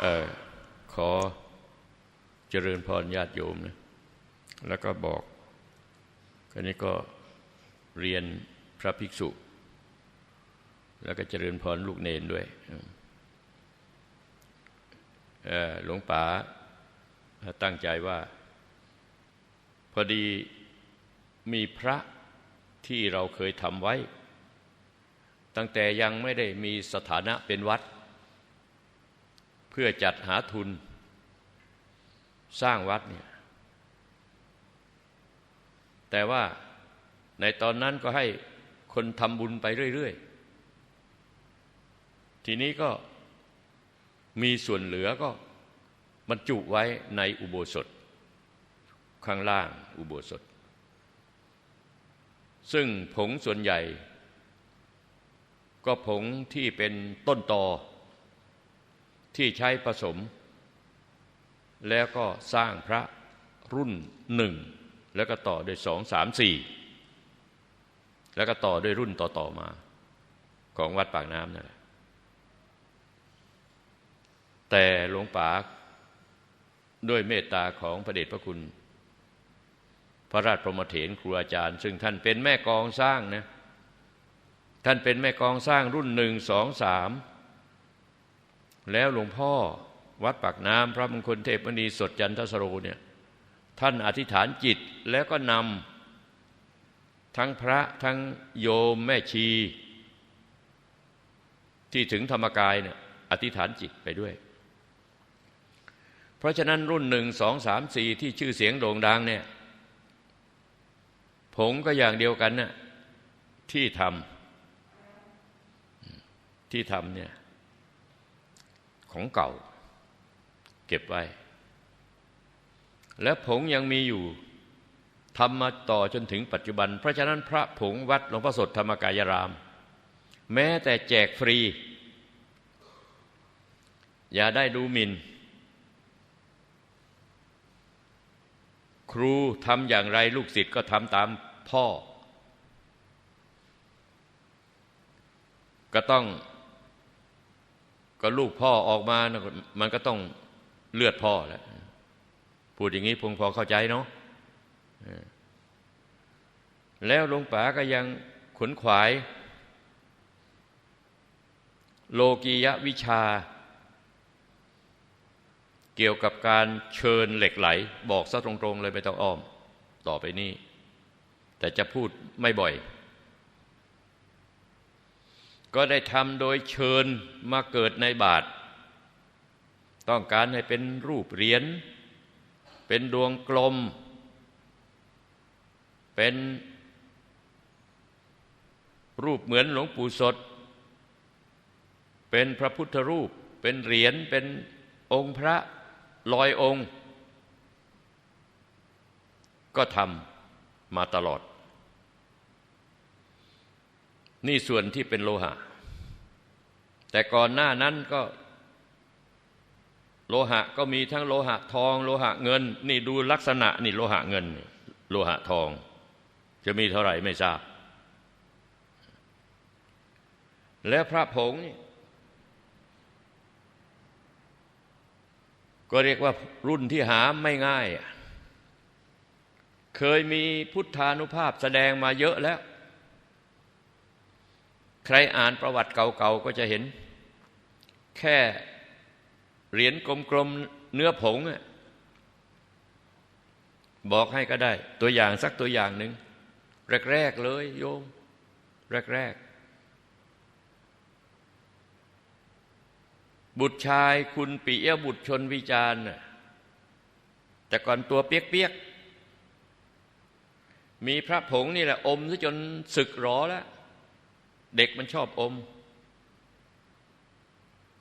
เออขอเจริญพรญาติโยมนะแล้วก็บอกคราวนี้ก็เรียนพระภิกษุ แล้วก็เจริญพรลูกเนนด้วยหลวงป๋าตั้งใจว่า พอดีมีพระที่เราเคยทำไว้ ตั้งแต่ยังไม่ได้มีสถานะเป็นวัด เพื่อจัดหาทุน สร้างวัดเนี่ย แต่ว่าในตอนนั้นก็ให้คนทำบุญไปเรื่อย ๆ ทีนี้ก็มีส่วนเหลือก็บรรจุไว้ในอุโบสถ ข้างล่างอุโบสถ ซึ่งผงส่วนใหญ่ ก็ผงที่เป็นต้นตอ ที่ใช้ผสม แล้วก็สร้างพระรุ่นหนึ่ง แล้วก็ต่อด้วยสองสามสี่แล้วก็ต่อด้วยรุ่นต่อ ๆ มา ของวัดปากน้ำนั่นแหละแต่หลวงป๋าด้วยเมตตาของพระเดชพระคุณ พระราชประมเถรครูอาจารย์ ซึ่งท่านเป็นแม่กองสร้างนะท่านเป็นแม่กองสร้างรุ่นหนึ่งสองสาม แล้วหลวงพ่อวัดปากน้ำพระมงคลเทพมณีสดจันทสโรเนี่ยท่านอธิษฐานจิตแล้วก็นำทั้งพระทั้งโยมแม่ชี ที่ถึงธรรมกายเนี่ยอธิษฐานจิตไปด้วย เพราะฉะนั้นรุ่นหนึ่งสองสามสี่ที่ชื่อเสียงโด่งดังเนี่ยผงก็อย่างเดียวกันน่ะที่ทำที่ทำเนี่ย ของเก่า เก็บไว้ และผงยังมีอยู่ทำมาต่อจนถึงปัจจุบัน เพราะฉะนั้นพระผงวัดหลวงพ่อสดธรรมกายราม แม้แต่แจกฟรี อย่าได้ดูหมิน่น ครูทำอย่างไรลูกศิษย์ก็ทำตามพ่อ ก็ต้อง ก็ลูกพ่อออกมามันก็ต้องเลือดพ่อแหละพูดอย่างนี้พงพอเข้าใจเนาะแล้วหลวงป๋าก็ยังขนขวาย โลกียวิชา เกี่ยวกับการเชิญเหล็กไหล บอกซะตรงๆเลยไม่ต้องอ้อม ต่อไปนี้ แต่จะพูดไม่บ่อย ก็ได้ทำโดยเชิญมาเกิดในบาท ต้องการให้เป็นรูปเหรียญ เป็นดวงกลม เป็นรูปเหมือนหลวงปู่สด เป็นพระพุทธรูป เป็นเหรียญ เป็นองค์พระลอยองค์ ก็ทำมาตลอด นี่ส่วนที่เป็นโลหะ แต่ก่อนหน้านั้นก็ โลหะก็มีทั้งโลหะทอง โลหะเงิน นี่ดูลักษณะนี่โลหะเงิน โลหะทอง จะมีเท่าไหร่ไม่ทราบ แล้วพระผงนี่ก็เรียกว่ารุ่นที่หาไม่ง่าย เคยมีพุทธานุภาพแสดงมาเยอะแล้ว ใครอ่านประวัติเก่าๆก็จะเห็น แค่เหรียญกลมๆเนื้อผงบอกให้ก็ได้ ตัวอย่างสักตัวอย่างหนึ่งแรกๆเลยโยม แรกๆบุตรชายคุณปิยบุตรชนวิจารณ์แต่ก่อนตัวเปียกๆมีพระผงนี่แหละอมซะจนสึกหรอแล้ว เด็กมันชอบอม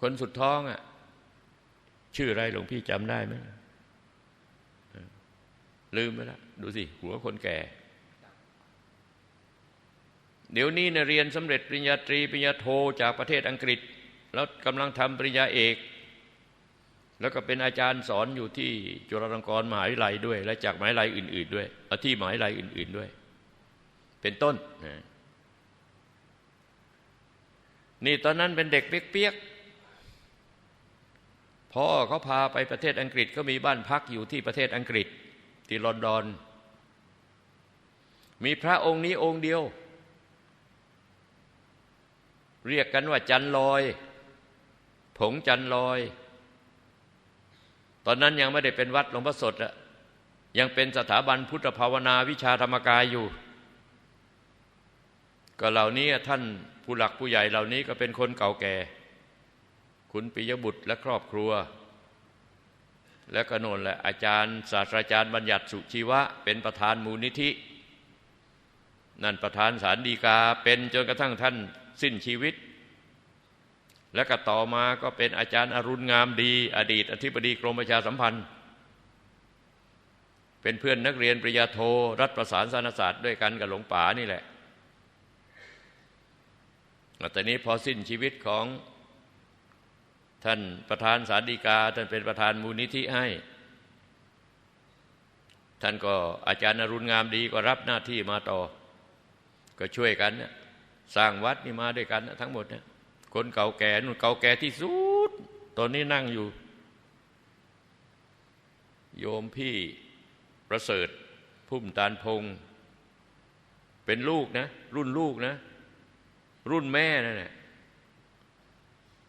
คนสุดท้องอะ ชื่ออะไรหลวงพี่จำได้ไหมลืมไปแล้วดูสิ หัวคนแก่ เดี๋ยวนี้เนี่ยเรียนสำเร็จปริญญาตรีปริญญาโทจากประเทศอังกฤษ แล้วกำลังทำปริญญาเอก แล้วก็เป็นอาจารย์สอนอยู่ที่จุฬาลงกรณ์มหาวิทยาลัยด้วย และจากมหาวิทยาลัยอื่น ๆ ด้วยที่มหาวิทยาลัยอื่น ๆด้วย เป็นต้นนี่ นี่ตอนนั้นเป็นเด็กเปียกๆพ่อเขาพาไปประเทศอังกฤษก็มีบ้านพักอยู่ที่ประเทศอังกฤษที่ลอนดอน มีพระองค์นี้องค์เดียว เรียกกันว่าจันลอย ผงจันลอย ตอนนั้นยังไม่ได้เป็นวัดหลวงพ่อสดอะยังเป็นสถาบันพุทธภาวนาวิชาธรรมกายอยู่ ก็เหล่านี้ท่าน ผู้หลักผู้ใหญ่เหล่านี้ก็เป็นคนเก่าแก่ คุณปิยบุตรและครอบครัว และก็โนนและอาจารย์ ศาสตราจารย์บัญญัติสุชีวะ เป็นประธานมูลนิธิ นั่นประธานสารดีกาเป็นจนกระทั่งท่านสิ้นชีวิต และก็ต่อมาก็เป็นอาจารย์อรุณงามดี อดีต อธิบดีกรมประชาสัมพันธ์ เป็นเพื่อนนักเรียนปริญญาโท รัฐประสานสารศาสตร์ด้วยกันกับหลวงป๋านี่แหละ แต่นี้พอสิ้นชีวิตของท่านประธานสารดีกา ท่านเป็นประธานมูลนิธิให้ ท่านก็อาจารย์อรุณงามดีก็รับหน้าที่มาต่อ ก็ช่วยกันนะสร้างวัดนี่มาด้วยกันนะทั้งหมดนะคนเก่าแก่นู่นเก่าแก่ที่สุดตอนนี้นั่งอยู่ โยมพี่ประเสริฐพุ่มตาลพง เป็นลูกนะ รุ่นลูกนะ รุ่นแม่นั่นแหละ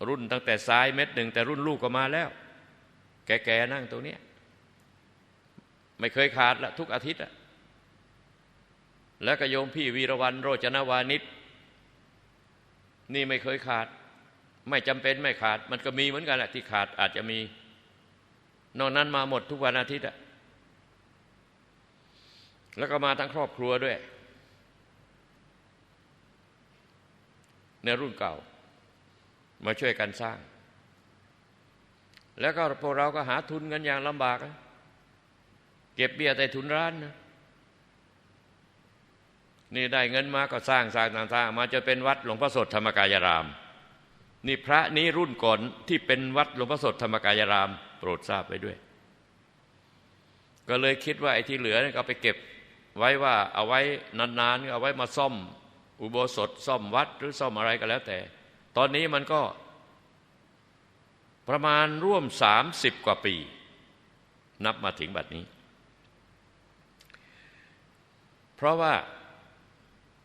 รุ่นตั้งแต่ซ้ายเม็ดหนึ่งแต่รุ่นลูกก็มาแล้ว แก่ๆนั่งตรงนี้ไม่เคยขาดละทุกอาทิตย์อะแล้วก็โยมพี่วีรวันโรจนวานิชนี่ไม่เคยขาด ไม่จำเป็นไม่ขาด มันก็มีเหมือนกันแหละที่ขาดอาจจะมี นอกนั้นมาหมดทุกวันอาทิตย์อะแล้วก็มาทั้งครอบครัวด้วย ในรุ่นเก่า มาช่วยกันสร้าง แล้วก็พวกเราก็หาทุนกันอย่างลำบากนะเก็บเบี้ยแต่ทุนร้านนะนี่ได้เงินมาก็สร้างสร้างสร้างสร้างมาจะเป็นวัดหลวงพ่อสดธรรมกายราม นี่พระนี้รุ่นก่อนที่เป็นวัดหลวงพ่อสดธรรมกายราม โปรดทราบไปด้วย ก็เลยคิดว่าไอ้ที่เหลือก็ไปเก็บไว้ว่าเอาไว้นานๆเอาไว้มาซ่อม อุโบสถซ่อมวัดหรือซ่อมอะไรก็แล้วแต่ ตอนนี้มันก็ประมาณร่วมสามสิบกว่าปี นับมาถึงบัดนี้ เพราะว่า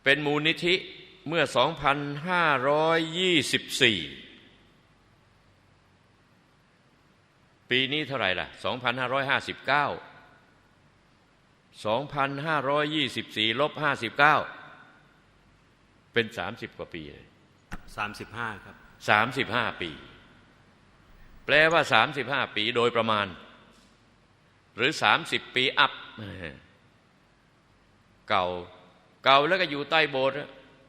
เป็นมูลนิธิเมื่อ 2524 ปีนี้เท่าไหร่ล่ะ 2559 2524 ลบ 59 เป็น30กว่าปีเลย35ครับ35ปี แปลว่า35ปีโดยประมาณ หรือ30ปีอัพเก่าเก่าแล้วก็อยู่ใต้โบสถ์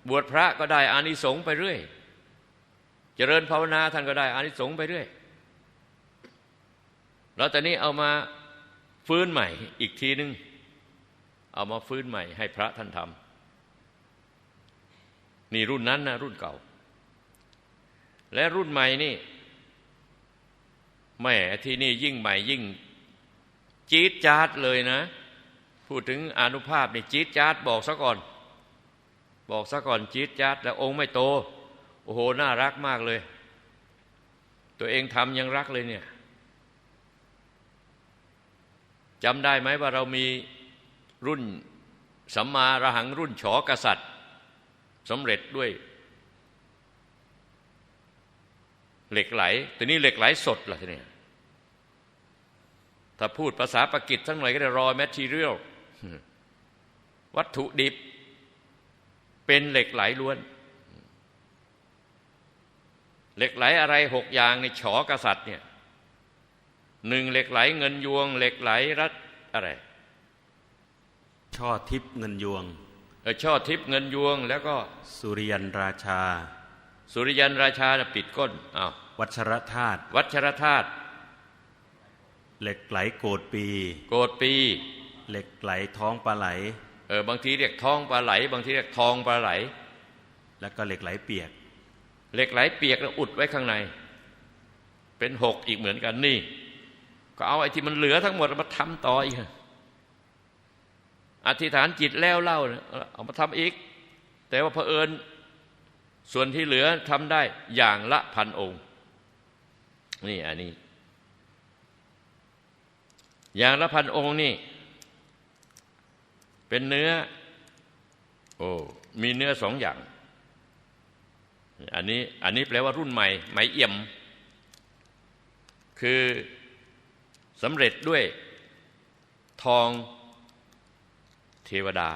บวชพระก็ได้อานิสงส์ไปเรื่อย เจริญภาวนาท่านก็ได้อานิสงส์ไปเรื่อย แล้วตอนนี้เอามาฟื้นใหม่อีกทีนึง เอามาฟื้นใหม่ให้พระท่านทำ นี่รุ่นนั้นนะรุ่นเก่า และรุ่นใหม่นี่แม่ที่นี่ยิ่งใหม่ยิ่ง จี๊ดจาดเลยนะ พูดถึงอนุภาพนี่จี๊ดจ๊าดบอกซะก่อน บอกซะก่อนจี๊ดจ๊าดแล้วองค์ไม่โต โอ้โหน่ารักมากเลย ตัวเองทำยังรักเลยเนี่ยจำได้ไหมว่าเรามีรุ่นสัมมาระหังรุ่นฉอกษัตริย์ สำเร็จด้วย เหล็กไหลแต่นี้เหล็กไหลสดล่ะทีนี้ถ้าพูดภาษาปากิจทั้งหน่อยก็ได้รอแมททีเรียลวัตถุดิบ เป็นเหล็กไหลล้วน เหล็กไหลอะไรหกอย่างในฉอกษัตริย์เนี่ยหนึ่งเหล็กไหลเงินยวง เหล็กไหลรัฐอะไร ช่อทิพย์เงินยวง ช่อทิพเงินยวง แล้วก็สุริยันราชา สุริยันราชาปิดก้นอ้าววัชรธาตุวัชรธาตุเหล็กไหลโกดปี โกดปี เหล็กไหลท้องปลาไหลเออบางทีเรียกทองปลาไหล บางทีเรียกทองปลาไหล แล้วก็เหล็กไหลเปียก เหล็กไหลเปียกแล้วอุดไว้ข้างใน เป็นหกอีกเหมือนกันนี่ ก็เอาไอ้ที่มันเหลือทั้งหมดมาทำต่ออีก อธิษฐานจิตแล้วเล่าเอามาทำอีก แต่ว่าเผอิญส่วนที่เหลือทำได้อย่างละพันองค์ นี่อันนี้ อย่างละพันองค์นี่ เป็นเนื้อ โอ้มีเนื้อสองอย่าง อันนี้อันนี้แปลว่ารุ่นใหม่ไหมเอี่ยม คือสำเร็จด้วยทอง ทวดา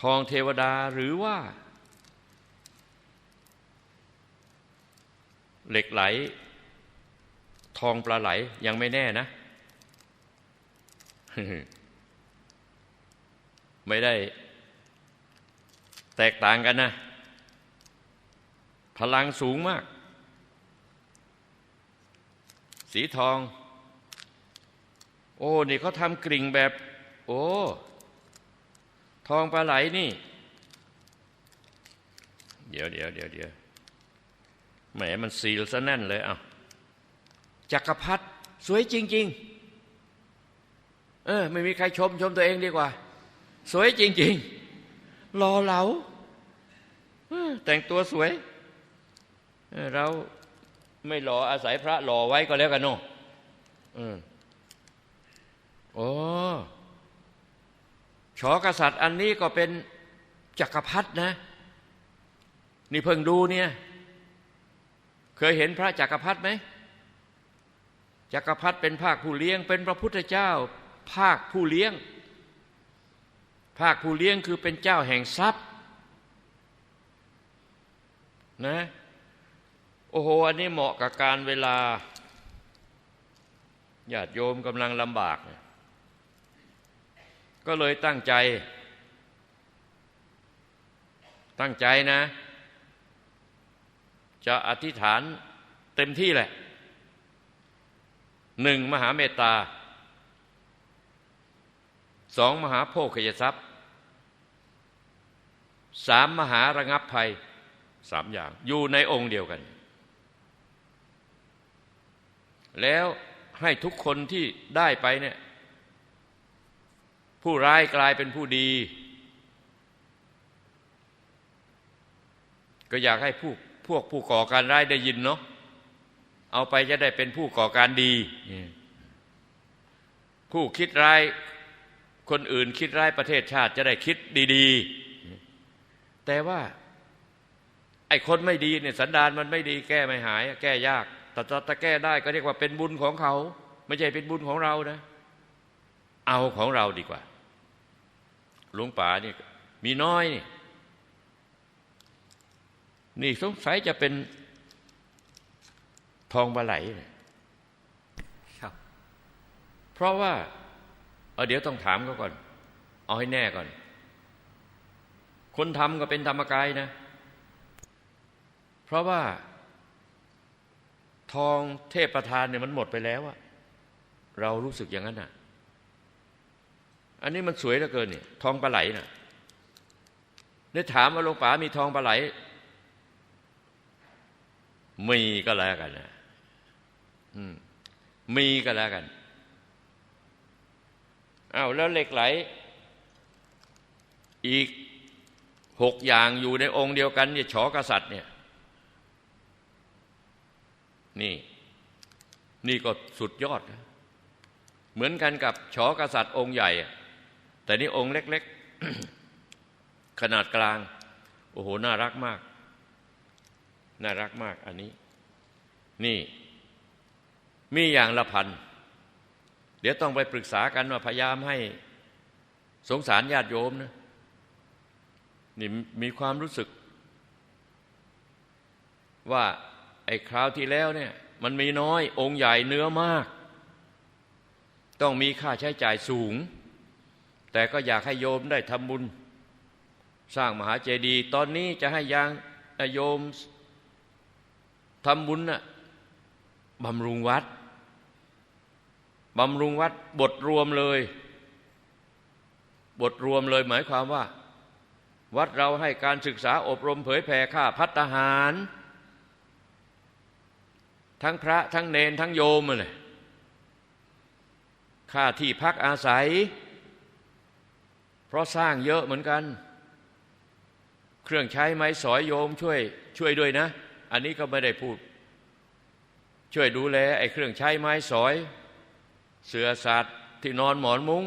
ทองเทวดาหรือว่า เหล็กไหล ทองปลาไหลยังไม่แน่นะ ไม่ได้ แตกต่างกันนะ พลังสูงมาก สีทอง โอ้นี่เขาทำกริ่งแบบ โอ้ทองปลาไหลนี่ เดี๋ยวเดี๋ยวเดี๋ยวเดี๋ยวแหมมันซีลซะแน่นเลยอะจักรพรรดิสวยจริง ๆ เออ ไม่มีใครชมชมตัวเองดีกว่า สวยจริง ๆ รอเหลาเออแต่งตัวสวยเเราไม่หล่ออาศัยพระหล่อไว้ก็แล้วกันเนาะอืม โอ้ชอกษัตริย์อันนี้ก็เป็นจักรพรรดินะ นี่เพิ่งดูเนี่ย เคยเห็นพระจักรพรรดิไหมจักรพรรดิเป็นภาคผู้เลี้ยง เป็นพระพุทธเจ้า ภาคผู้เลี้ยง ภาคผู้เลี้ยงคือเป็นเจ้าแห่งทรัพย์นะโอ้โหอันนี้เหมาะกับการเวลาญาติโยมกำลังลำบากเนี่ย ก็เลยตั้งใจ ตั้งใจนะ จะอธิษฐานเต็มที่แหละหนึ่งมหาเมตตาสองมหาโภคยทรัพย์สามมหาระงับภัยสามอย่าง อยู่ในองค์เดียวกัน แล้วให้ทุกคนที่ได้ไปเนี่ย ผู้ร้ายกลายเป็นผู้ดี ก็อยากให้ผู้พวกผู้ก่อการร้ายได้ยินเนาะเอาไปจะได้เป็นผู้ก่อการดี ผู้คิดร้ายคนอื่นคิดร้ายประเทศชาติจะได้คิดดีๆ แต่ว่า ไอ้คนไม่ดีเนี่ยสันดานมันไม่ดีแก้ไม่หาย แก้ยาก แต่ถ้าแก้ได้ก็เรียกว่าเป็นบุญของเขา ไม่ใช่เป็นบุญของเรานะ เอาของเราดีกว่า หลวงป่านี่มีน้อยนี่ นี่สงสัยจะเป็นทองปลาไหลเนี่ยครับ เพราะว่าเอาเดี๋ยวต้องถามเขาก่อน เอาให้แน่ก่อน คนทำก็เป็นธรรมกายนะ เพราะว่า ทองเทพประธานเนี่ยมันหมดไปแล้วอะเรารู้สึกอย่างนั้นอะ อันนี้มันสวยเหลือเกินเนี่ยทองปลาไหลน่ะได้ถามว่าหลวงป๋ามีทองปลาไหลมีก็แล้วกันนะมีก็แล้วกันอ้าวแล้วเหล็กไหล อีกหกอย่างอยู่ในองค์เดียวกันเนี่ยฉอกษัตริย์เนี่ย นี่ นี่ก็สุดยอดนะเหมือนกันกับฉอกษัตริย์องค์ใหญ่ แต่นี่องค์เล็ก ๆ ขนาดกลาง โอ้โห น่ารักมาก น่ารักมากอันนี้ นี่ มีอย่างละพัน เดี๋ยวต้องไปปรึกษากันว่าพยายามให้สงสารญาติโยมนะ นี่มีความรู้สึก ว่าไอ้คราวที่แล้วเนี่ย มันมีน้อยองค์ใหญ่เนื้อมาก ต้องมีค่าใช้จ่ายสูง แต่ก็อยากให้โยมได้ทำบุญ สร้างมหาเจดีย์ตอนนี้จะให้ยางโยมทำบุญน่ะบำรุงวัดบำรุงวัดบทรวมเลย บทรวมเลยหมายความว่า วัดเราให้การศึกษาอบรมเผยแผ่ข้าพัฒหาร ทั้งพระทั้งเนนทั้งโยมเลยค่าที่พักอาศัย ราะสร้างเยอะเหมือนกัน เครื่องใช้ไม้สอยโยมช่วยช่วยด้วยนะ อันนี้ก็ไม่ได้พูด ช่วยดูแลไอ้เครื่องใช้ไม้สอย เสือสัตว์ที่นอนหมอนมุง้ง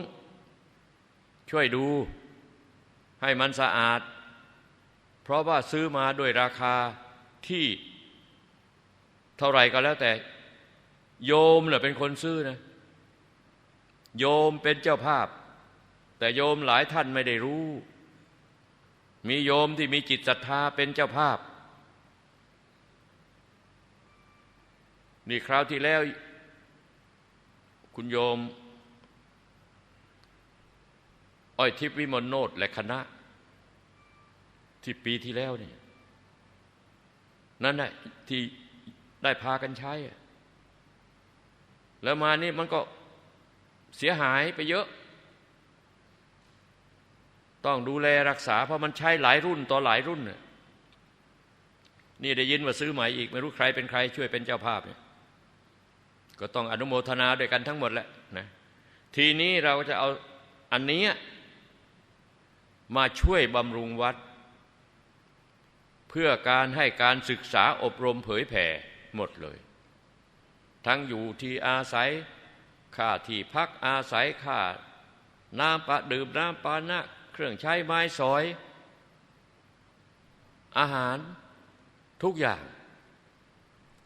ช่วยดูให้มันสะอาด เพราะว่าซื้อมาด้วยราคาที่เท่าไหร่ก็แล้วแต่ โยมเน่ะเป็นคนซื้อนะ โยมเป็นเจ้าภาพ แต่โยมหลายท่านไม่ได้รู้ มีโยมที่มีจิตศรัทธาเป็นเจ้าภาพ นี่คราวที่แล้ว คุณโยม อ้อยทิพย์วิมลโนดและคณะ ที่ปีที่แล้วเนี่ยนั่นแหละที่ได้พากันใช้ แล้วมานี่มันก็เสียหายไปเยอะ ต้องดูแลรักษา เพราะมันใช้หลายรุ่นต่อหลายรุ่นน่นี่ได้ยินว่าซื้อใหม่อีก ไม่รู้ใครเป็นใคร ช่วยเป็นเจ้าภาพเนี่ยก็ต้องอนุโมทนาด้วยกันทั้งหมดแหละนะทีนี้เราจะเอาอันนี้มาช่วยบำรุงวัด เพื่อการให้การศึกษาอบรมเผยแผ่หมดเลย ทั้งอยู่ที่อาศัยค่าที่พักอาศัยค่าน้ำปะดื่มน้ำปานะ เครื่องใช้ไม้สอย อาหารทุกอย่าง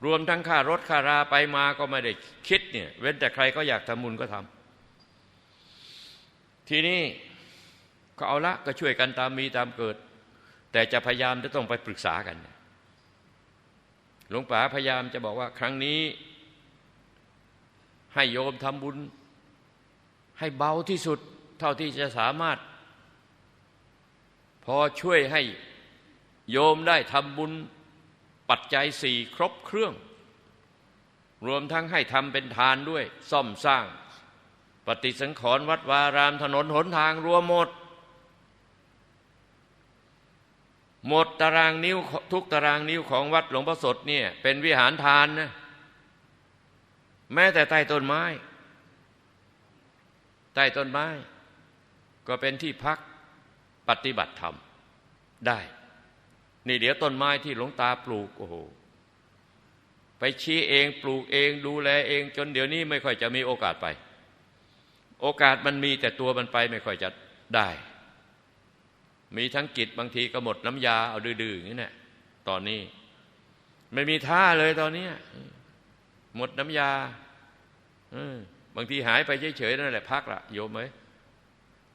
รวมทั้งค่ารถค่าราไปมาก็ไม่ได้คิดเนี่ยเว้นแต่ใครก็อยากทำบุญก็ทำทีนี้ก็เอาละก็ช่วยกันตามมีตามเกิด แต่จะพยายามจะต้องไปปรึกษากัน หลวงป๋าพยายามจะบอกว่าครั้งนี้ให้โยมทำบุญให้เบาที่สุด เท่าที่จะสามารถ พอช่วยให้โยมได้ทำบุญปัจจัยสี่ครบเครื่อง รวมทั้งให้ทำเป็นทานด้วย ซ่อมสร้าง ปฏิสังขรณ์วัดวารามถนนหนทางรวมหมด หมดตารางนิ้วทุกตารางนิ้วของวัดหลวงพ่อสดเนี่ยเป็นวิหารทานนะแม้แต่ใต้ต้นไม้ ใต้ต้นไม้ ก็เป็นที่พัก ปฏิบัติธรรมได้ นี่เดี๋ยวต้นไม้ที่หลวงตาปลูกโอ้โหไปชี้เองปลูกเองดูแลเอง จนเดี๋ยวนี้ไม่ค่อยจะมีโอกาสไป โอกาสมันมีแต่ตัวมันไปไม่ค่อยจะได้ มีทั้งกิจบางทีก็หมดน้ำยาเอาดื้อๆอย่างนี้แหละตอนนี้ ไม่มีท่าเลยตอนนี้หมดน้ำยาบางทีหายไปเฉยๆนั่นแหละพักละโยมไหม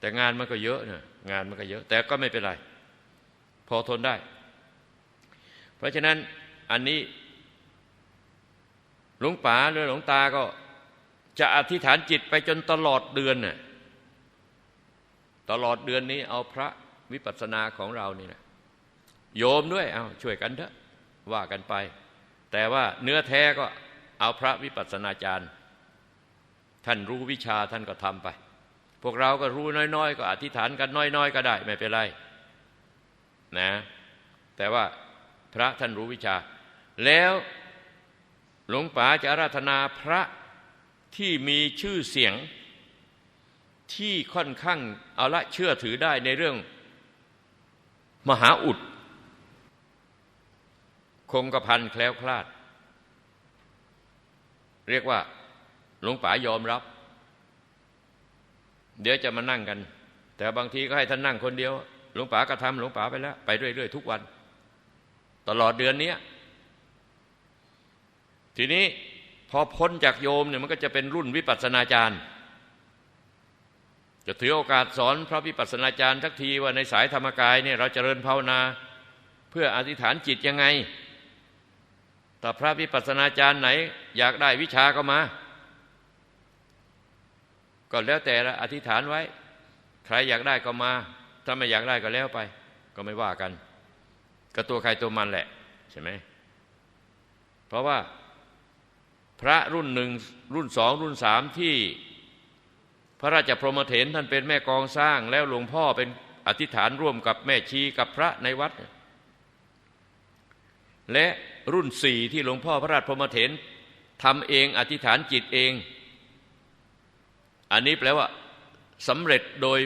แต่งานมันก็เยอะเนะ งานมันก็เยอะ แต่ก็ไม่เป็นไร พอทนได้ เพราะฉะนั้นอันนี้ หลวงป๋าหรือหลวงตาก็จะอธิษฐานจิตไปจนตลอดเดือนน่ะตลอดเดือนนี้เอาพระวิปัสสนาของเรานี่นะโยมด้วยเอาช่วยกันเถอะว่ากันไป แต่ว่าเนื้อแท้ก็เอาพระวิปัสสนาจารย์ ท่านรู้วิชาท่านก็ทำไป พวกเราก็รู้น้อย ๆ ก็อธิษฐานกันน้อยๆ ก็ได้ไม่เป็นไรนะ แต่ว่าพระท่านรู้วิชา แล้วหลวงป๋าจะอาราธนาพระที่มีชื่อเสียงที่ค่อนข้างเอาละเชื่อถือได้ในเรื่องมหาอุด คงกระพันแคล้วคลาด เรียกว่าหลวงป๋ายอมรับ เดี๋ยวจะมานั่งกัน แต่บางทีก็ให้ท่านนั่งคนเดียว หลวงป๋าก็ทำหลวงป๋าไปแล้ว ไปเรื่อยๆทุกวัน ตลอดเดือนนี้ทีนี้พอพ้นจากโยมเนี่ยมันก็จะเป็นรุ่นวิปัสสนาจารย์ จะถือโอกาสสอนพระวิปัสสนาจารย์ทักทีว่าในสายธรรมกายเนี่ยเราจเจริญภาวนา เพื่ออธิษฐานจิตยังไงแต่พระวิปัสสนาจารย์ไหน อยากได้วิชาก็มา ก็แล้วแต่ละอธิษฐานไว้ ใครอยากได้ก็มา ถ้าไม่อยากได้ก็แล้วไป ก็ไม่ว่ากัน ก็ตัวใครตัวมันแหละใช่ไหมเพราะว่าพระรุ่นหนึ่งรุ่นสองรุ่นสามที่พระราชพรหมเถรท่านเป็นแม่กองสร้าง แล้วหลวงพ่อเป็นอธิษฐานร่วมกับแม่ชีกับพระในวัด และรุ่นสี่ที่หลวงพ่อพระราชพรหมเถรทำเองอธิษฐานจิตเอง อันนี้แปลว่าสำเร็จโดย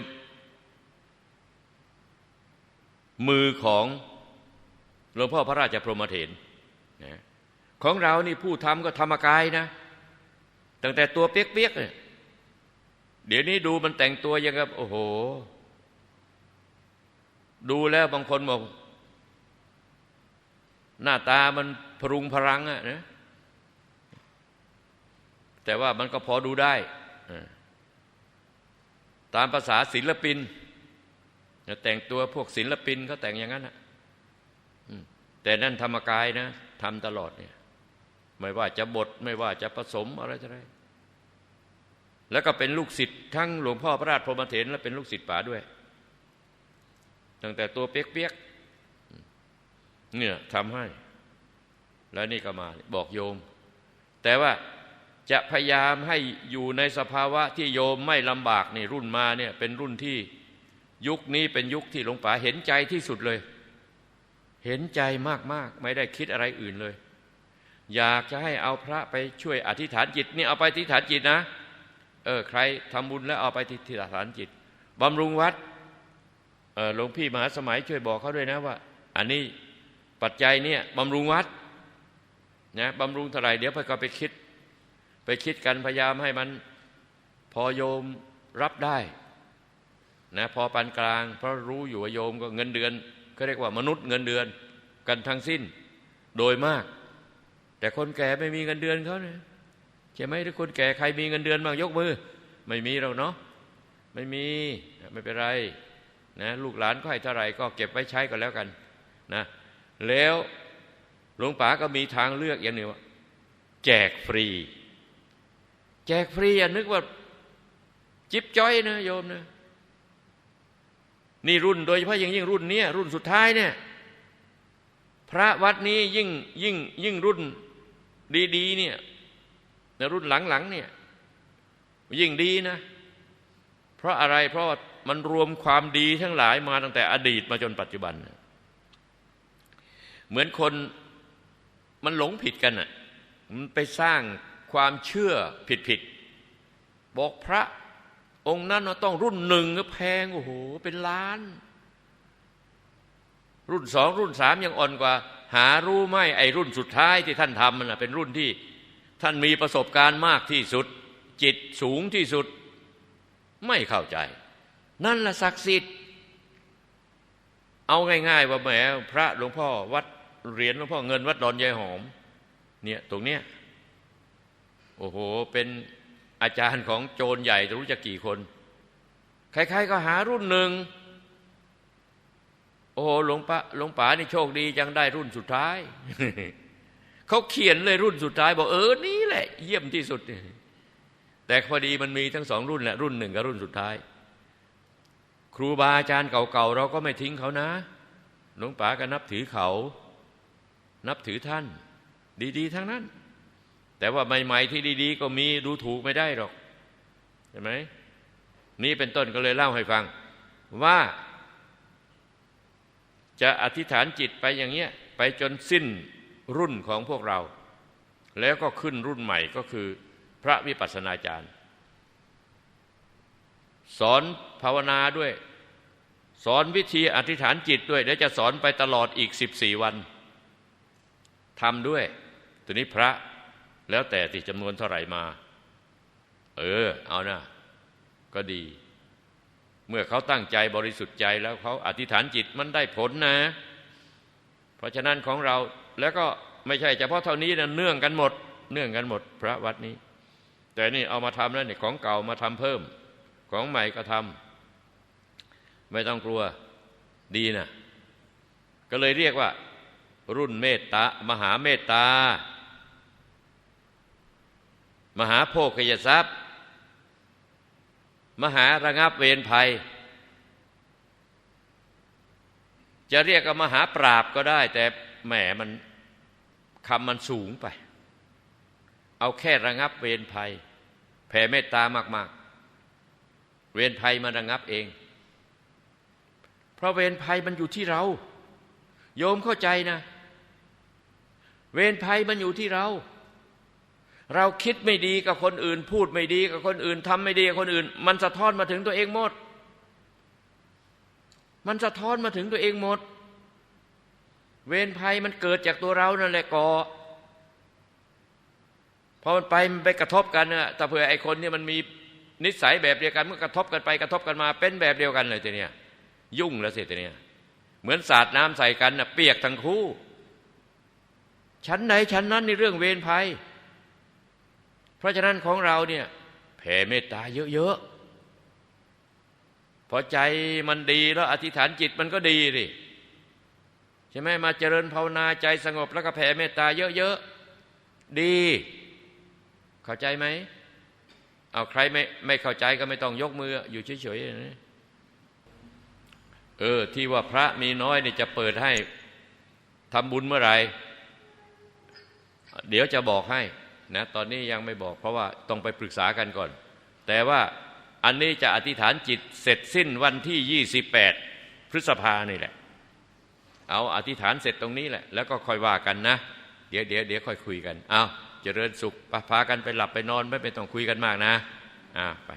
มือของหลวงพ่อพระราชพรหมเถรนะของเรานี่ผู้ทำก็ธรรมกายนะ ตั้งแต่ตัวเปียกๆเนี่ยเดี๋ยวนี้ดูมันแต่งตัวยังกับ โอ้โห ดูแล้วบางคนบอกหน้าตามันพรุงพรังอะนะแต่ว่ามันก็พอดูได้ ตามภาษาศิลปินแต่งตัวพวกศิลปินเขาแต่งอย่างนั้นนะแต่นั่นธรรมกายนะทำตลอดเนี่ยไม่ว่าจะบทไม่ว่าจะผสมอะไรจะไรแล้วก็เป็นลูกศิษย์ทั้งหลวงพ่อพระราชพรหมเถรและเป็นลูกศิษย์ป๋าด้วย ตั้งแต่ตัวเปียกๆเนี่ยทำให้ แล้วนี่ก็มาบอกโยม แต่ว่า จะพยายามให้อยู่ในสภาวะที่โยมไม่ลำบากนี่รุ่นมาเนี่ยเป็นรุ่นที่ยุคนี้เป็นยุคที่หลวงป๋าเห็นใจที่สุดเลย เห็นใจมากๆ ไม่ได้คิดอะไรอื่นเลย อยากจะให้เอาพระไปช่วยอธิษฐานจิตนี่เอาไปอธิษฐานจิตนะ เออใครทำบุญแล้วเอาไปอธิษฐานจิตบำรุงวัดเออหลวงพี่มหาสมัยช่วยบอกเขาด้วยนะว่า อันนี้ปัจจัยเนี่ยบำรุงวัดนะบำรุงเท่าไรเดี๋ยวไปก็ไปคิด ไปคิดกันพยายามให้มัน พอโยมรับได้นะพอปานกลาง เพราะรู้อยู่ว่าโยมก็เงินเดือนเขาเรียกว่ามนุษย์เงินเดือนกันทั้งสิ้นโดยมาก แต่คนแก่ไม่มีเงินเดือนเขาเนี่ยใช่ไหมถ้าคนแก่ใครมีเงินเดือนบ้างยกมือ ไม่มีเราเนาะไม่มีไม่เป็นไรนะลูกหลานก็ให้เท่าไรก็เก็บไว้ใช้ก็แล้วกันนะแล้วหลวงป๋าก็มีทางเลือกอย่างหนึ่งว่า แจกฟรี แจกฟรีอย่านึกว่าจิบจ้อยนะโยมนะนี่รุ่นโดยเฉพาะอย่างยิ่งรุ่นนี้รุ่นสุดท้ายเนี่ยพระวัดนี้ยิ่งยิ่งยิ่งรุ่นดีๆเนี่ยในรุ่นหลังๆเนี่ยยิ่งดีนะ เพราะอะไรเพราะมันรวมความดีทั้งหลายมาตั้งแต่อดีตมาจนปัจจุบัน เหมือนคนมันหลงผิดกันอะมันไปสร้าง ความเชื่อผิดๆบอกพระองค์นั้นต้องรุ่นหนึ่งก็แพงโอ้โหเป็นล้าน รุ่นสองรุ่นสามยังอ่อนกว่า หารู้ไหมไอ้รุ่นสุดท้ายที่ท่านทำมันนะเป็นรุ่นที่ ท่านมีประสบการณ์มากที่สุด จิตสูงที่สุด ไม่เข้าใจ นั่นละศักดิ์สิทธิ์เอาง่าย ๆ ว่าแหมพระหลวงพ่อวัดเหรียญหลวงพ่อเงินวัดดอนยายหอม เนี่ยตรงเนี้ย โอ้โห เป็นอาจารย์ของโจรใหญ่รู้จะกี่คน ใครๆก็หารุ่นหนึ่ง โอ้โหหลวงปะหลวงป๋านี่โชคดีจังได้รุ่นสุดท้าย เขาเขียนเลยรุ่นสุดท้าย บอกเออนี่แหละ เยี่ยมที่สุด แต่พอดีมันมีทั้งสองรุ่นแหละรุ่นหนึ่งกับรุ่นสุดท้าย ครูบาอาจารย์เก่าๆเราก็ไม่ทิ้งเขานะ หลวงป๋าก็นับถือเขา นับถือท่าน ดีๆทั้งนั้น แต่ว่าใหม่ ๆ ที่ดี ๆ ก็มีดูถูกไม่ได้หรอกเห็นไหมนี่เป็นต้นก็เลยเล่าให้ฟัง ว่า จะอธิษฐานจิตไปอย่างเงี้ยไปจนสิ้นรุ่นของพวกเรา แล้วก็ขึ้นรุ่นใหม่ก็คือ พระวิปัสสนาจารย์ สอนภาวนาด้วย สอนวิธีอธิษฐานจิตด้วยแล้วจะสอนไปตลอดอีกสิบสี่วันทำด้วยตัวนี้พระ แล้วแต่ที่จำนวนเท่าไหร่มา เออ เอานะก็ดี เมื่อเขาตั้งใจบริสุทธิ์ใจแล้วเขาอธิษฐานจิตมันได้ผลนะ เพราะฉะนั้นของเราแล้วก็ไม่ใช่เฉพาะเท่านี้นะเนื่องกันหมด เนื่องกันหมด พระวัดนี้ แต่นี่เอามาทำแล้วเนี่ยของเก่ามาทำเพิ่ม ของใหม่ก็ทำไม่ต้องกลัวดีนะก็เลยเรียกว่า รุ่นเมตตามหาเมตตา มหาโภคยทรัพย์ มหาระงับเวรภัย จะเรียกว่ามหาปราบก็ได้ แต่แหมมันคำมันสูงไป เอาแค่ระงับเวรภัย แผ่เมตตามาก ๆ เวรภัยมันระงับเอง เพราะเวรภัยมันอยู่ที่เรา โยมเข้าใจนะ เวรภัยมันอยู่ที่เรา เราคิดไม่ดีกับคนอื่น พูดไม่ดีกับคนอื่นทำไม่ดีกับคนอื่น มันสะท้อนมาถึงตัวเองหมด มันสะท้อนมาถึงตัวเองหมด เวรภัยมันเกิดจากตัวเรานั่นแหละก่อพอมันไปมันไปกระทบกันน่ะแต่เผื่อไอ้คนเนี่ยมันมีนิสัยแบบเดียวกันมันกระทบกันไปกระทบกันมาเป็นแบบเดียวกันเลยทีเนี้ยยุ่งแล้วสิทีเนี้ยเหมือนสาดน้ำใส่กันน่ะเปียกทั้งคู่ ชั้นไหนชั้นนั้นในเรื่องเวรภัย เพราะฉะนั้นของเราเนี่ยแผ่เมตตาเยอะๆพอใจมันดีแล้วอธิษฐานจิตมันก็ดีสิใช่ไหมมาเจริญภาวนาใจสงบแล้วก็แผ่เมตตาเยอะๆดี เข้าใจไหมเอาใครไม่ไม่เข้าใจก็ไม่ต้องยกมือ อยู่เฉยๆนะเออ ที่ว่าพระมีน้อยเนี่ยจะเปิดให้ทำบุญเมื่อไหร่ เดี๋ยวจะบอกให้ นะตอนนี้ยังไม่บอกเพราะว่าต้องไปปรึกษากันก่อน แต่ว่าอันนี้จะอธิษฐานจิตเสร็จสิ้นวันที่ 28 พฤษภานี่แหละ เอาอธิษฐานเสร็จตรงนี้แหละ แล้วก็ค่อยว่ากันนะ เดี๋ยวเดี๋ยวเดี๋ยวค่อยคุยกัน เอาเจริญสุขพากันไปหลับไปนอนไม่เป็นต้องคุยกันมากนะอ่าไป